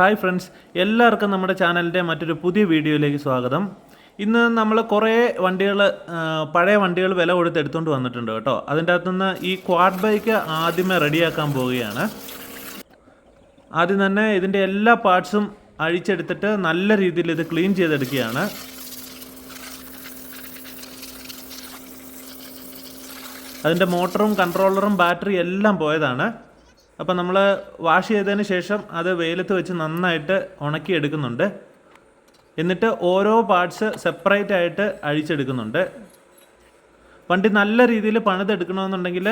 Hi friends എല്ലാവർക്കും നമ്മുടെ ചാനലിന്റെ മറ്റൊരു പുതിയ വീഡിയോയിലേക്ക് സ്വാഗതം. ഇന്ന് നമ്മൾ കുറേ വണ്ടികൾ പഴയ വണ്ടികൾ വില കൊടുത്ത് എടുത്തുകൊണ്ട് വന്നിട്ടുണ്ട് കേട്ടോ. അതിന്റെ അകത്തുനിന്ന് ഈ ക്വാഡ് ബൈക്ക് ആദ്യമേ റെഡിയാക്കാൻ പോവുകയാണ്. ആദ്യം തന്നെ ഇതിന്റെ എല്ലാ പാർട്സും അഴിച്ചെടുത്തിട്ട് നല്ല രീതിയിൽ ഇത് ക്ലീൻ ചെയ്തെടുക്കുകയാണ്. അതിന്റെ മോട്ടറും കൺട്രോളറും ബാറ്ററി എല്ലാം പോയതാണ്. അപ്പോൾ നമ്മൾ വാഷ് ചെയ്തതിന് ശേഷം അത് വെയിലത്ത് വെച്ച് നന്നായിട്ട് ഉണക്കി എടുക്കുന്നുണ്ട് എന്നിട്ട് ഓരോ പാർട്സ് സെപ്പറേറ്റ് ആയിട്ട് അഴിച്ചെടുക്കുന്നുണ്ട്. വണ്ടി നല്ല രീതിയിൽ പണിതെടുക്കണമെന്നുണ്ടെങ്കിൽ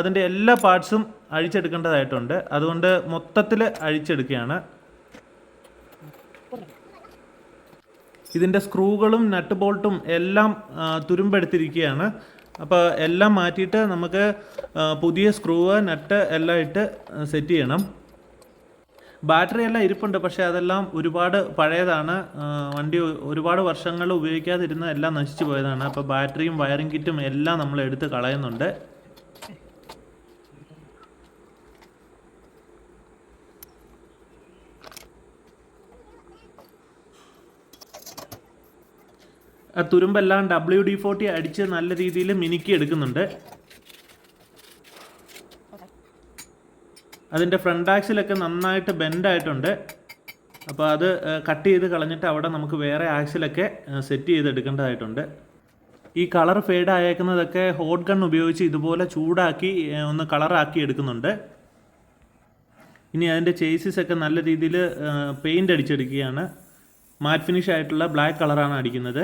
അതിന്റെ എല്ലാ പാർട്സും അഴിച്ചെടുക്കേണ്ടതായിട്ടുണ്ട്. അതുകൊണ്ട് മൊത്തത്തിൽ അഴിച്ചെടുക്കുകയാണ്. ഇതിന്റെ സ്ക്രൂകളും നട്ട് ബോൾട്ടും എല്ലാം തുരുമ്പെടുത്തിരിക്കുകയാണ്. അപ്പോൾ എല്ലാം മാറ്റിയിട്ട് നമുക്ക് പുതിയ സ്ക്രൂവ് നട്ട് എല്ലാം ഇട്ട് സെറ്റ് ചെയ്യണം. ബാറ്ററി എല്ലാം ഇരിപ്പുണ്ട് പക്ഷേ അതെല്ലാം ഒരുപാട് പഴയതാണ്. വണ്ടി ഒരുപാട് വർഷങ്ങൾ ഉപയോഗിക്കാതിരുന്ന എല്ലാം നശിച്ചു പോയതാണ്. അപ്പോൾ ബാറ്ററിയും വയറിംഗ് കിറ്റും എല്ലാം നമ്മൾ എടുത്ത് കളയുന്നുണ്ട്. തുരുമ്പെല്ലാം ഡബ്ല്യു ഡി ഫോർട്ടി അടിച്ച് നല്ല രീതിയിൽ മിനുക്കി എടുക്കുന്നുണ്ട്. അതിന്റെ ഫ്രണ്ട് ആക്സിലൊക്കെ നന്നായിട്ട് ബെൻഡായിട്ടുണ്ട് അപ്പോൾ അത് കട്ട് ചെയ്ത് കളഞ്ഞിട്ട് അവിടെ നമുക്ക് വേറെ ആക്സിലൊക്കെ സെറ്റ് ചെയ്തെടുക്കേണ്ടതായിട്ടുണ്ട് ഈ കളർ ഫെയ്ഡ് ആയേക്കുന്നതൊക്കെ ഹോട്ട് ഗൺ ഉപയോഗിച്ച് ഇതുപോലെ ചൂടാക്കി ഒന്ന് കളറാക്കി എടുക്കുന്നുണ്ട്. ഇനി അതിന്റെ ചേസിസ് ഒക്കെ നല്ല രീതിയിൽ പെയിന്റ് അടിച്ചെടുക്കുകയാണ്. മാറ്റ് ഫിനിഷ് ആയിട്ടുള്ള ബ്ലാക്ക് കളറാണ് അടിക്കുന്നത്.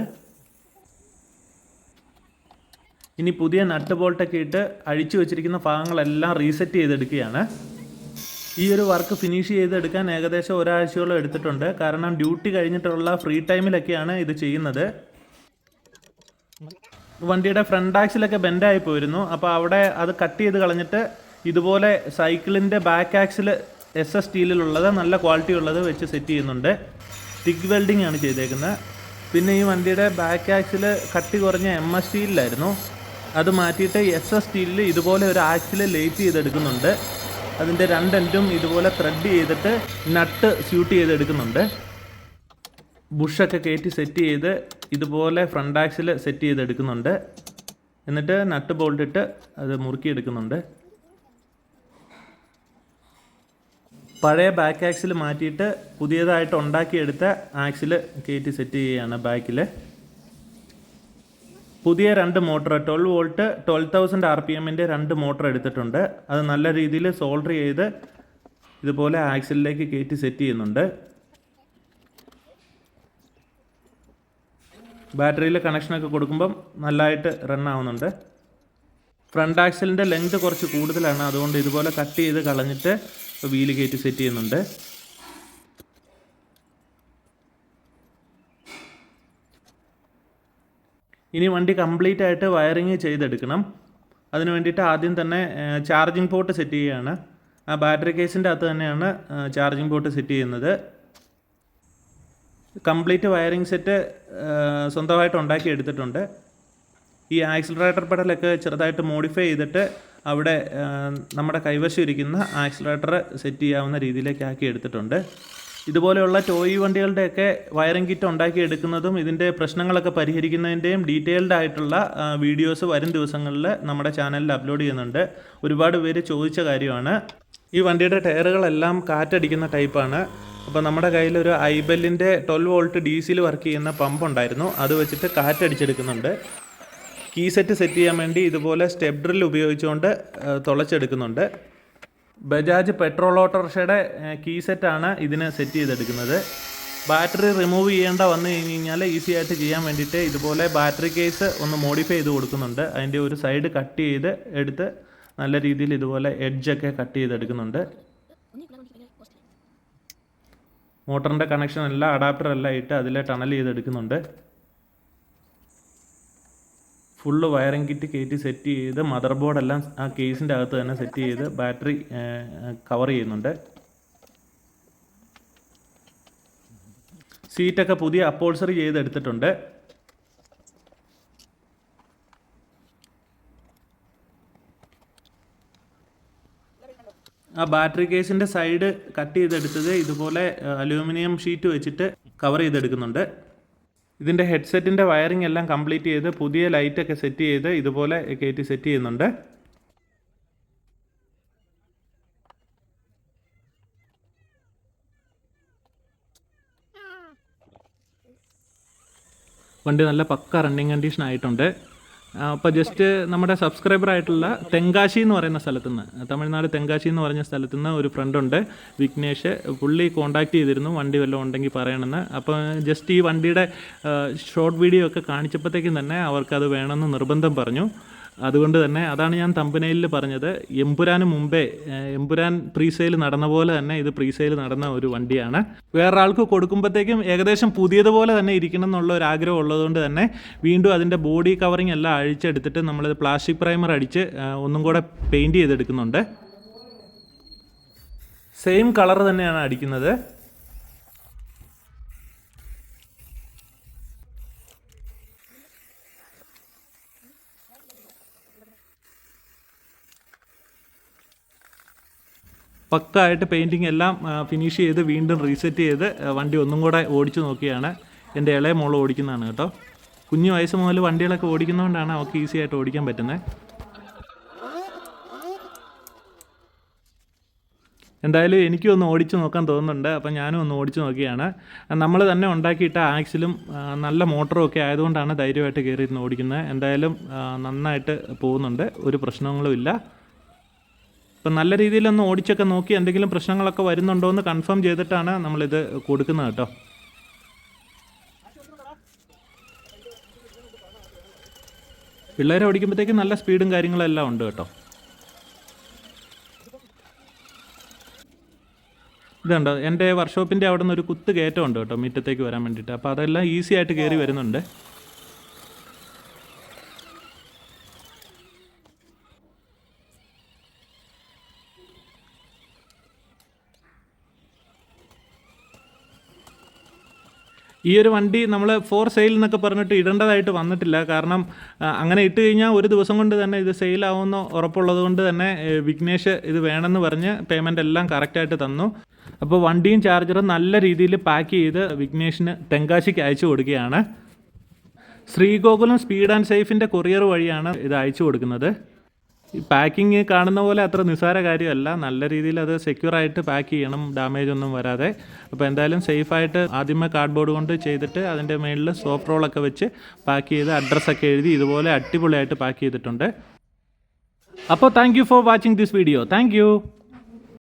ഇനി പുതിയ നട്ട് ബോൾട്ടൊക്കെ ഇട്ട് അഴിച്ചു വെച്ചിരിക്കുന്ന ഭാഗങ്ങളെല്ലാം റീസെറ്റ് ചെയ്തെടുക്കുകയാണ്. ഈ ഒരു വർക്ക് ഫിനിഷ് ചെയ്തെടുക്കാൻ ഏകദേശം ഒരാഴ്ചയോളം എടുത്തിട്ടുണ്ട്. കാരണം ഡ്യൂട്ടി കഴിഞ്ഞിട്ടുള്ള ഫ്രീ ടൈമിലൊക്കെയാണ് ഇത് ചെയ്യുന്നത്. വണ്ടിയുടെ ഫ്രണ്ട് ആക്സിലൊക്കെ ബെൻഡായി പോയിരുന്നു. അപ്പോൾ അവിടെ അത് കട്ട് ചെയ്ത് കളഞ്ഞിട്ട് ഇതുപോലെ സൈക്കിളിന്റെ ബാക്ക് ആക്സിൽ എസ് എസ് സ്റ്റീലിലുള്ളത് നല്ല ക്വാളിറ്റി ഉള്ളത് വെച്ച് സെറ്റ് ചെയ്യുന്നുണ്ട്. സ്റ്റിക്ക് വെൽഡിംഗ് ആണ് ചെയ്തേക്കുന്നത്. പിന്നെ ഈ വണ്ടിയുടെ ബാക്ക് ആക്സിൽ കട്ടി കുറഞ്ഞ എം എസ് സ്റ്റീലിലായിരുന്നു അത് മാറ്റിയിട്ട് എസ് എസ് സ്റ്റീലിൽ ഇതുപോലെ ഒരു ആക്സിൽ ലേറ്റ് ചെയ്തെടുക്കുന്നുണ്ട്. അതിന്റെ രണ്ടെന്റും ഇതുപോലെ ത്രെഡ് ചെയ്തിട്ട് നട്ട് സ്യൂട്ട് ചെയ്തെടുക്കുന്നുണ്ട്. ബുഷൊക്കെ കയറ്റി സെറ്റ് ചെയ്ത് ഇതുപോലെ ഫ്രണ്ട് ആക്സിൽ സെറ്റ് ചെയ്തെടുക്കുന്നുണ്ട്. എന്നിട്ട് നട്ട് ബോൾട്ടിട്ട് അത് മുറുക്കിയെടുക്കുന്നുണ്ട്. പഴയ ബാക്ക് ആക്സിൽ മാറ്റിയിട്ട് പുതിയതായിട്ട് ഉണ്ടാക്കിയെടുത്ത ആക്സിൽ കയറ്റി സെറ്റ് ചെയ്യുകയാണ് ബാക്കിൽ പുതിയ രണ്ട് motor twelve volt twelve thousand R P എമ്മിന്റെ രണ്ട് മോട്ടർ എടുത്തിട്ടുണ്ട്. അത് നല്ല രീതിയിൽ സോൾഡർ ചെയ്ത് ഇതുപോലെ ആക്സിലേക്ക് കയറ്റി സെറ്റ് ചെയ്യുന്നുണ്ട്. ബാറ്ററിയിൽ കണക്ഷനൊക്കെ കൊടുക്കുമ്പം നല്ലതായിട്ട് റൺ ആവുന്നുണ്ട്. ഫ്രണ്ട് ആക്സിലിന്റെ ലെങ്ത് കുറച്ച് കൂടുതലാണ്. അതുകൊണ്ട് ഇതുപോലെ കട്ട് ചെയ്ത് കളഞ്ഞിട്ട് വീൽ കയറ്റി സെറ്റ് ചെയ്യുന്നുണ്ട്. ഇനി വണ്ടി കംപ്ലീറ്റ് ആയിട്ട് വയറിങ് ചെയ്തെടുക്കണം. അതിന് വേണ്ടിയിട്ട് ആദ്യം തന്നെ ചാർജിങ് പോർട്ട് സെറ്റ് ചെയ്യുകയാണ് ആ ബാറ്ററി കേസിന്റെ അകത്ത് തന്നെയാണ് ചാർജിങ് പോർട്ട് സെറ്റ് ചെയ്യുന്നത്. കംപ്ലീറ്റ് വയറിംഗ് സെറ്റ് സ്വന്തമായിട്ട് ഉണ്ടാക്കി എടുത്തിട്ടുണ്ട്. ഈ ആക്സിലറേറ്റർ പെഡലൊക്കെ ചെറുതായിട്ട് മോഡിഫൈ ചെയ്തിട്ട് അവിടെ നമ്മുടെ കൈവശം ഇരിക്കുന്ന ആക്സിലറേറ്റർ സെറ്റ് ചെയ്യാവുന്ന രീതിയിലേക്ക് ആക്കി എടുത്തിട്ടുണ്ട്. ഇതുപോലെയുള്ള ടോയ് വണ്ടികളുടെയൊക്കെ വയറിംഗ് കിറ്റ് ഉണ്ടാക്കി എടുക്കുന്നതും ഇതിന്റെ പ്രശ്നങ്ങളൊക്കെ പരിഹരിക്കുന്നതിന്റെയും ഡീറ്റെയിൽഡ് ആയിട്ടുള്ള വീഡിയോസ് വരും ദിവസങ്ങളിൽ നമ്മുടെ ചാനലിൽ അപ്ലോഡ് ചെയ്യുന്നുണ്ട്. ഒരുപാട് പേര് ചോദിച്ച കാര്യമാണ്. ഈ വണ്ടിയുടെ ടയറുകളെല്ലാം കാറ്റടിക്കുന്ന ടൈപ്പാണ്. അപ്പോൾ നമ്മുടെ കയ്യിൽ ഒരു ഐബെല്ലിന്റെ ട്വൽവ് വോൾട്ട് ഡി സിയിൽ വർക്ക് ചെയ്യുന്ന പമ്പ് ഉണ്ടായിരുന്നു. അത് വെച്ചിട്ട് കാറ്റടിച്ചെടുക്കുന്നുണ്ട്. കീ സെറ്റ് സെറ്റ് ചെയ്യാൻ വേണ്ടി ഇതുപോലെ സ്റ്റെപ് ഡ്രിൽ ഉപയോഗിച്ചുകൊണ്ട് തുളച്ചെടുക്കുന്നുണ്ട്. ബജാജ് പെട്രോൾ ഓട്ടോറിക്ഷയുടെ കീ സെറ്റാണ് ഇതിന് സെറ്റ് ചെയ്തെടുക്കുന്നത്. ബാറ്ററി റിമൂവ് ചെയ്യേണ്ട വന്നു കഴിഞ്ഞ് കഴിഞ്ഞാൽ ഈസി ആയിട്ട് ചെയ്യാൻ വേണ്ടിയിട്ട് ഇതുപോലെ ബാറ്ററി കേസ് ഒന്ന് മോഡിഫൈ ചെയ്ത് കൊടുക്കുന്നുണ്ട്. അതിന്റെ ഒരു സൈഡ് കട്ട് ചെയ്ത് എടുത്ത് നല്ല രീതിയിൽ ഇതുപോലെ എഡ്ജൊക്കെ കട്ട് ചെയ്തെടുക്കുന്നുണ്ട്. മോട്ടറിന്റെ കണക്ഷൻ എല്ലാം അഡാപ്റ്റർ എല്ലാം ഇട്ട് അതിൽ ടണൽ ചെയ്തെടുക്കുന്നുണ്ട്. ഫുള്ള് വയറിംഗ് കിറ്റ് കയറ്റി സെറ്റ് ചെയ്ത് മദർ ബോർഡെല്ലാം ആ കേസിന്റെ അകത്ത് തന്നെ സെറ്റ് ചെയ്ത് ബാറ്ററി കവർ ചെയ്യുന്നുണ്ട്. സീറ്റൊക്കെ പുതിയ അപ്പോൾസറി ചെയ്തെടുത്തിട്ടുണ്ട്. ആ ബാറ്ററി കേസിന്റെ സൈഡ് കട്ട് ചെയ്തെടുത്തത് ഇതുപോലെ അലൂമിനിയം ഷീറ്റ് വെച്ചിട്ട് കവർ ചെയ്തെടുക്കുന്നുണ്ട്. ഇതിന്റെ ഹെഡ്സെറ്റിന്റെ വയറിംഗ് എല്ലാം കംപ്ലീറ്റ് ചെയ്ത് പുതിയ ലൈറ്റൊക്കെ സെറ്റ് ചെയ്ത് ഇതുപോലെ കയറ്റി സെറ്റ് ചെയ്യുന്നുണ്ട്. വണ്ടി നല്ല പക്ക റണ്ണിങ് കണ്ടീഷൻ ആയിട്ടുണ്ട്. അപ്പോൾ ജസ്റ്റ് നമ്മുടെ സബ്സ്ക്രൈബർ ആയിട്ടുള്ള തെങ്കാശി എന്ന് പറയുന്ന സ്ഥലത്ത് നിന്ന് തമിഴ്നാട് തെങ്കാശി എന്ന് പറഞ്ഞ സ്ഥലത്ത് നിന്ന് ഒരു ഫ്രണ്ടുണ്ട് വിഘ്നേഷ്. പുള്ളി കോണ്ടാക്ട് ചെയ്തിരുന്നു വണ്ടി വല്ലതും ഉണ്ടെങ്കിൽ പറയണമെന്ന്. അപ്പോൾ ജസ്റ്റ് ഈ വണ്ടിയുടെ ഷോർട്ട് വീഡിയോ ഒക്കെ കാണിച്ചപ്പോഴത്തേക്കും തന്നെ അവർക്കത് വേണമെന്ന് നിർബന്ധം പറഞ്ഞു. അതുകൊണ്ട് തന്നെ അതാണ് ഞാൻ തമ്പനയിൽ പറഞ്ഞത്. എമ്പുരാന് മുമ്പേ എമ്പുരാൻ പ്രീസെയിൽ നടന്ന പോലെ തന്നെ ഇത് പ്രീസെയിൽ നടന്ന ഒരു വണ്ടിയാണ്. വേറൊരാൾക്ക് കൊടുക്കുമ്പോഴത്തേക്കും ഏകദേശം പുതിയതുപോലെ തന്നെ ഇരിക്കണം എന്നുള്ള ഒരു ആഗ്രഹം ഉള്ളതുകൊണ്ട് തന്നെ വീണ്ടും അതിന്റെ ബോഡി കവറിങ് എല്ലാം അഴിച്ചെടുത്തിട്ട് നമ്മൾ പ്ലാസ്റ്റിക് പ്രൈമർ അടിച്ച് ഒന്നും കൂടെ പെയിന്റ് ചെയ്തെടുക്കുന്നുണ്ട്. സെയിം കളർ തന്നെയാണ് അടിക്കുന്നത്. പക്കായിട്ട് പെയിന്റിങ് എല്ലാം ഫിനിഷ് ചെയ്ത് വീണ്ടും റീസെറ്റ് ചെയ്ത് വണ്ടി ഒന്നും കൂടെ ഓടിച്ചു നോക്കിയാണ് എന്റെ ഇളയ മോൾ ഓടിക്കുന്നതാണ് കേട്ടോ. കുഞ്ഞു വയസ്സ് മുതൽ വണ്ടികളൊക്കെ ഓടിക്കുന്നതുകൊണ്ടാണ് അവൾക്ക് ഈസി ആയിട്ട് ഓടിക്കാൻ പറ്റുന്നത് എന്തായാലും എനിക്കും ഒന്ന് ഓടിച്ചു നോക്കാൻ തോന്നുന്നുണ്ട് അപ്പം ഞാനും ഒന്ന് ഓടിച്ചു നോക്കിയാണ്. നമ്മൾ തന്നെ ഉണ്ടാക്കിയിട്ട ആക്സിലും നല്ല മോട്ടറും ഒക്കെ ആയതുകൊണ്ടാണ് ധൈര്യമായിട്ട് കയറി ഇരുന്ന് ഓടിക്കുന്നത്. എന്തായാലും നന്നായിട്ട് പോകുന്നുണ്ട് ഒരു പ്രശ്നങ്ങളും ഇല്ല. ഇപ്പം നല്ല രീതിയിലൊന്ന് ഓടിച്ചൊക്കെ നോക്കി എന്തെങ്കിലും പ്രശ്നങ്ങളൊക്കെ വരുന്നുണ്ടോ എന്ന് കൺഫേം ചെയ്തിട്ടാണ് നമ്മളിത് കൊടുക്കുന്നത് കേട്ടോ. പിള്ളേരെ ഓടിക്കുമ്പോഴത്തേക്കും നല്ല സ്പീഡും കാര്യങ്ങളെല്ലാം ഉണ്ട് കേട്ടോ. ഇതുണ്ടോ എന്റെ വർക്ക്ഷോപ്പിന്റെ അവിടെ നിന്ന് ഒരു കുത്ത് കയറ്റം ഉണ്ട് കേട്ടോ മുറ്റത്തേക്ക് വരാൻ വേണ്ടിയിട്ട്. അപ്പോൾ അതെല്ലാം ഈസി ആയിട്ട് കയറി വരുന്നുണ്ട്. ഈ ഒരു വണ്ടി നമ്മൾ ഫോർ സെയിൽ എന്നൊക്കെ പറഞ്ഞിട്ട് ഇടേണ്ടതായിട്ട് വന്നിട്ടില്ല. കാരണം അങ്ങനെ ഇട്ട് കഴിഞ്ഞാൽ ഒരു ദിവസം കൊണ്ട് തന്നെ ഇത് സെയിലാവുമെന്ന് ഉറപ്പുള്ളത് കൊണ്ട് തന്നെ വിഘ്നേഷ് ഇത് വേണമെന്ന് പറഞ്ഞ് പേയ്മെന്റ് എല്ലാം കറക്റ്റായിട്ട് തന്നു. അപ്പോൾ വണ്ടിയും ചാർജറും നല്ല രീതിയിൽ പാക്ക് ചെയ്ത് വിഘ്നേഷിന് തെങ്കാശിക്ക് അയച്ചു കൊടുക്കുകയാണ്. ശ്രീഗോകുലം സ്പീഡ് ആൻഡ് സേഫിന്റെ കൊറിയർ വഴിയാണ് ഇത് അയച്ചു കൊടുക്കുന്നത്. ഈ പാക്കിങ് കാണുന്ന പോലെ അത്ര നിസ്സാര കാര്യമല്ല. നല്ല രീതിയിൽ അത് സെക്യൂർ ആയിട്ട് പാക്ക് ചെയ്യണം. ഡാമേജ് ഒന്നും വരാതെ. അപ്പോൾ എന്തായാലും സേഫായിട്ട് ആദ്യമേ കാർഡ്ബോർഡ് കൊണ്ട് ചെയ്തിട്ട് അതിന്റെ മുകളിൽ സോഫ്റ്റ് റോളൊക്കെ വെച്ച് പാക്ക് ചെയ്ത് അഡ്രസ്സൊക്കെ എഴുതി ഇതുപോലെ അടിപൊളിയായിട്ട് പാക്ക് ചെയ്തിട്ടുണ്ട്. അപ്പോൾ thank for watching this video thank